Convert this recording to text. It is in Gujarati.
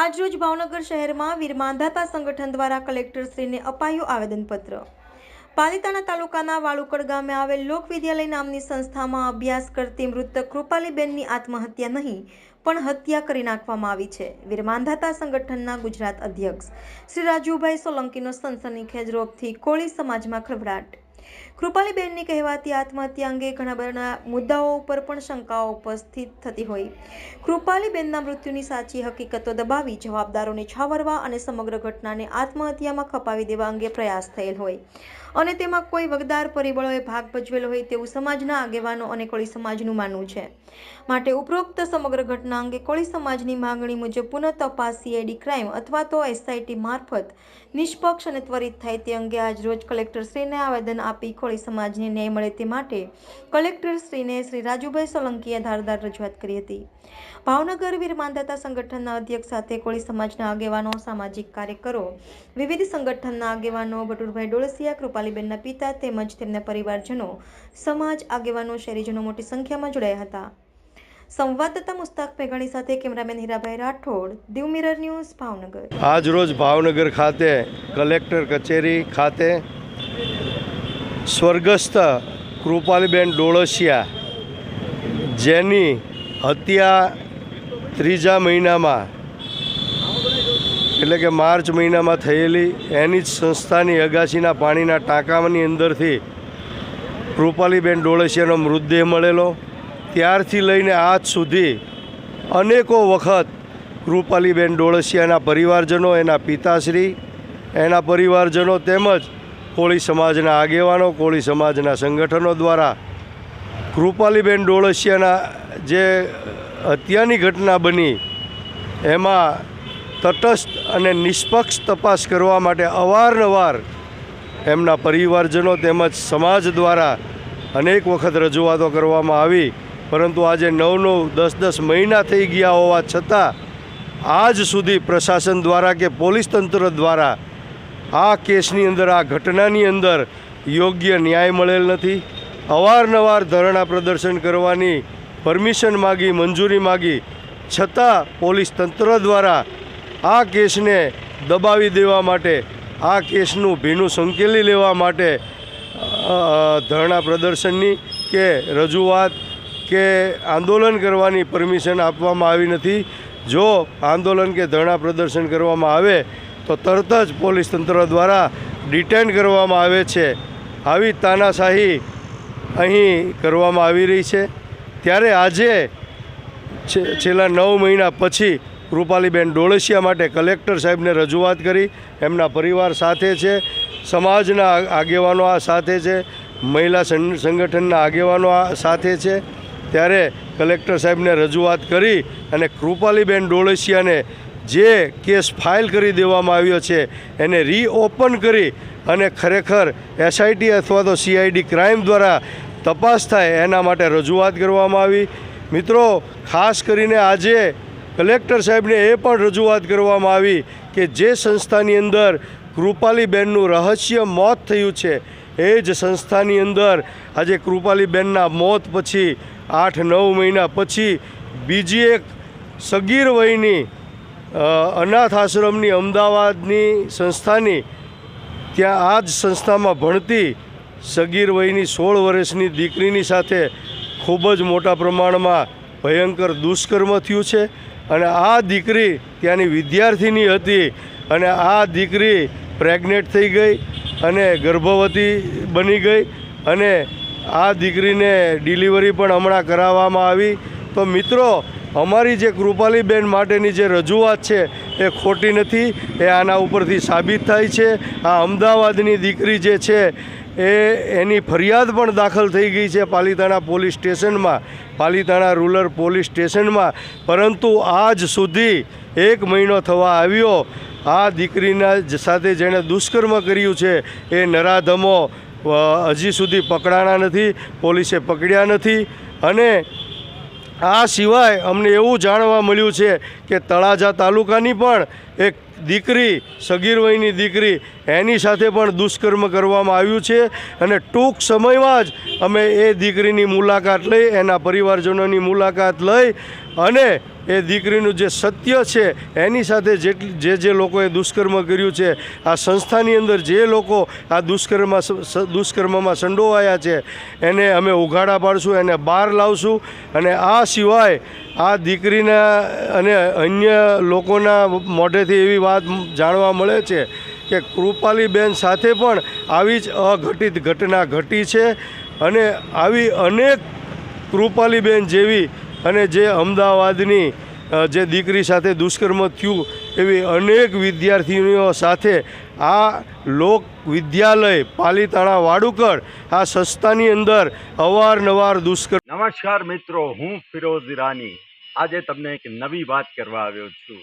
આજરોજ ભાવનગર શહેરમાં વીર માંધાતા સંગઠન દ્વારા કલેક્ટરશ્રીને અપાયું આવેદનપત્ર. પાલિતાણા તાલુકાના વાળુકડ ગામે આવેલ લોક વિદ્યાલય નામની સંસ્થામાં અભ્યાસ કરતી મૃતક કૃપાલીબેનની આત્મહત્યા નહીં, પણ હત્યા કરી નાખવામાં આવી છે. વીરમાંધાતા સંગઠનના ગુજરાત અધ્યક્ષ શ્રી રાજુભાઈ સોલંકીનો સનસનીખેજ રોગથી કોળી સમાજમાં ખળભળાટ. કૃપાલીબેનની કહેવાતી આત્મહત્યા અંગે ઘણા બધા મુદ્દાઓ ઉપર પણ શંકાઓ ઉપસ્થિત થતી હોય. કૃપાલીબેનના મૃત્યુની સાચી હકીકતો દબાવી, જવાબદારોને છાવરવા અને સમગ્ર ઘટનાને આત્મહત્યામાં ખપાવી દેવા અંગે પ્રયાસ થયેલ હોય. અને તેમાં કોઈ વગદાર પરિબળોએ ભાગ ભજવેલો હોય તેવું સમાજના આગેવાનો અને કોળી સમાજનું માનવું છે. માટે ઉપરોક્ત સમગ્ર ઘટના અંગે કોળી સમાજની માંગણી મુજબ પુનઃ તપાસ સીઆઈડી ક્રાઇમ અથવા તો એસઆઈટી મારફત નિષ્પક્ષ અને ત્વરિત થાય તે અંગે આજ રોજ કલેક્ટરશ્રીને આવેદન આપી કોળી સમાજને ન્યાય મળે તે માટે કલેક્ટરશ્રીને શ્રી રાજુભાઈ સોલંકીએ ધારદાર રજૂઆત કરી હતી. ભાવનગર વીર માંધાતા સંગઠનના અધ્યક્ષ સાથે કોળી સમાજના આગેવાનો, સામાજિક કાર્યકરો, વિવિધ સંગઠનના આગેવાનો ભટુરભાઈ ડોળસિયા, કૃપાલીબેનના પિતા તેમજ તેમના પરિવારજનો, સમાજ આગેવાનો, શહેરીજનો મોટી સંખ્યામાં જોડાયા હતા. સંવાદદાતા મુસ્તાક પેગાણી સાથે cameraman Hirabhai Rathod, Diu mirror news Bhavnagar. આજ રોજ ભાવનગર ખાતે કલેક્ટર કચેરી ખાતે સ્વર્ગસ્થ કૃપાલીબેન ડોળસિયા, જેની હત્યા ત્રીજા મહિનામાં, એટલે કે માર્ચ મહિનામાં થયેલી, એની જ સંસ્થાની અગાસીના પાણીના ટાંકાની અંદરથી કૃપાલીબેન ડોળસિયાનો મૃતદેહ મળેલો. ત્યારથી લઈને આજ સુધી અનેકો વખત કૃપાલીબેન ડોળસિયાના પરિવારજનો, એના પિતાશ્રી, એના પરિવારજનો તેમજ કોળી સમાજના આગેવાનો, કોળી સમાજના સંગઠનો દ્વારા કૃપાલીબેન ડોળસિયાના જે હત્યાની ઘટના બની, એમાં તટસ્થ અને નિષ્પક્ષ તપાસ કરવા માટે અવારનવાર એમના પરિવારજનો તેમજ સમાજ દ્વારા અનેક વખત રજૂઆતો કરવામાં આવી. પરંતુ આજે નવ નવ દસ દસ મહિના થઈ ગયા હોવા છતાં, આજ સુધી પ્રશાસન દ્વારા કે પોલીસ તંત્ર દ્વારા આ કેસની અંદર, આ ઘટનાની અંદર યોગ્ય ન્યાય મળેલ નથી. અવારનવાર ધરણા પ્રદર્શન કરવાની પરમિશન માગી, મંજૂરી માગી. છતાં પોલીસ તંત્ર દ્વારા આ કેસને દબાવી દેવા માટે, આ કેસનું ભીનું સંકેલી લેવા માટે ધરણા પ્રદર્શનની કે રજૂઆત કે આંદોલન કરવાની પરમિશન આપવામાં આવી નથી. જો આંદોલન કે ધરણા પ્રદર્શન કરવામાં આવે તો તરત જ પોલીસ તંત્ર દ્વારા ડિટેન કરવામાં આવે છે. આવી તાનાશાહી અહીં કરવામાં આવી રહી છે. ત્યારે આજે છેલ્લા નવ મહિના પછી કૃપાલીબેન ડોળસિયા માટે કલેક્ટર સાહેબને રજૂઆત કરી. એમના પરિવાર સાથે છે, સમાજના આગેવાનો આ સાથે છે, મહિલા સંગઠનના આગેવાનો આ સાથે છે. ત્યારે કલેક્ટર સાહેબને રજૂઆત કરી અને કૃપાલીબેન ડોળસિયાને જે કેસ ફાઇલ કરી દેવામાં આવ્યો છે, એને રીઓપન કરી અને ખરેખર એસઆઈટી અથવા તો સીઆઈડી ક્રાઇમ દ્વારા તપાસ થાય એના માટે રજૂઆત કરવામાં આવી. મિત્રો, ખાસ કરીને આજે કલેક્ટર સાહેબને એ પણ રજૂઆત કરવામાં આવી કે જે સંસ્થાની અંદર કૃપાલીબેનનું રહસ્ય મોત થયું છે, એ જ સંસ્થાની અંદર આજે કૃપાલીબેનના મોત પછી આઠ નવ મહિના પછી બીજી એક સગીર વયની અનાથ આશ્રમની અમદાવાદની સંસ્થાની ત્યાં આ જ સંસ્થામાં ભણતી સગીર વયની સોળ વર્ષની દીકરીની સાથે ખૂબ જ મોટા પ્રમાણમાં ભયંકર દુષ્કર્મ થયું છે અને આ દીકરી ત્યાંની વિદ્યાર્થીની હતી અને આ દીકરી પ્રેગ્નેન્ટ થઈ ગઈ અને ગર્ભવતી બની ગઈ અને આ દીકરીને ડિલિવરી પણ હમણાં કરાવવામાં આવી. તો મિત્રો અમારી જે કૃપાલીબેન માટેની જે રજૂઆત છે એ ખોટી નથી, એ આના ઉપરથી સાબિત થાય છે. આ અમદાવાદની દીકરી જે છે એ એની ફરિયાદ પણ દાખલ થઈ ગઈ છે પાલીતાણા પોલીસ સ્ટેશનમાં, પાલીતાણા રૂરલ પોલીસ સ્ટેશનમાં. પરંતુ આજ સુધી એક મહિનો થવા આવ્યો, આ દીકરીના સાથે જેણે દુષ્કર્મ કર્યું છે એ નરાધમો હજી સુધી પકડાણા નથી, પોલીસે પકડ્યા નથી. અને આ સિવાય અમને એવું જાણવા મળ્યું છે કે તળાજા તાલુકાની પણ એક દીકરી, સગીર વયની દીકરી, એની સાથે પણ દુષ્કર્મ કરવામાં આવ્યું છે અને ટૂંક સમયમાં જ અમે એ દીકરીની મુલાકાત લઈ, એના પરિવારજનોની મુલાકાત લઈ અને એ દીકરીનું જે સત્ય છે, એની સાથે જેટલી, જે જે લોકોએ દુષ્કર્મ કર્યું છે, આ સંસ્થાની અંદર જે લોકો આ દુષ્કર્મ દુષ્કર્મમાં સંડોવાયા છે, એને અમે ઉઘાડા પાડશું, એને બહાર લાવશું અને આ સિવાય આ દીકરીના અને અન્ય લોકોના મોઢેથી એવી વાત જાણવા મળે છે કે કૃપાલીબેન સાથે પણ આવી જ અઘટિત ઘટના ઘટી છે અને આવી અનેક કૃપાલીબેન જેવી અને જે અમદાવાદની જે દીકરી સાથે દુષ્કર્મ થયું એવી અનેક વિદ્યાર્થીનીઓ સાથે આ લોક વિદ્યાલય પાલીતાણા વાડુકર, આ સંસ્થાની અંદર અવારનવાર દુષ્કર્મ નમસ્કાર મિત્રો, હું ફિરોઝ ઈરાની. આજે તમને એક નવી વાત કરવા આવ્યો છું.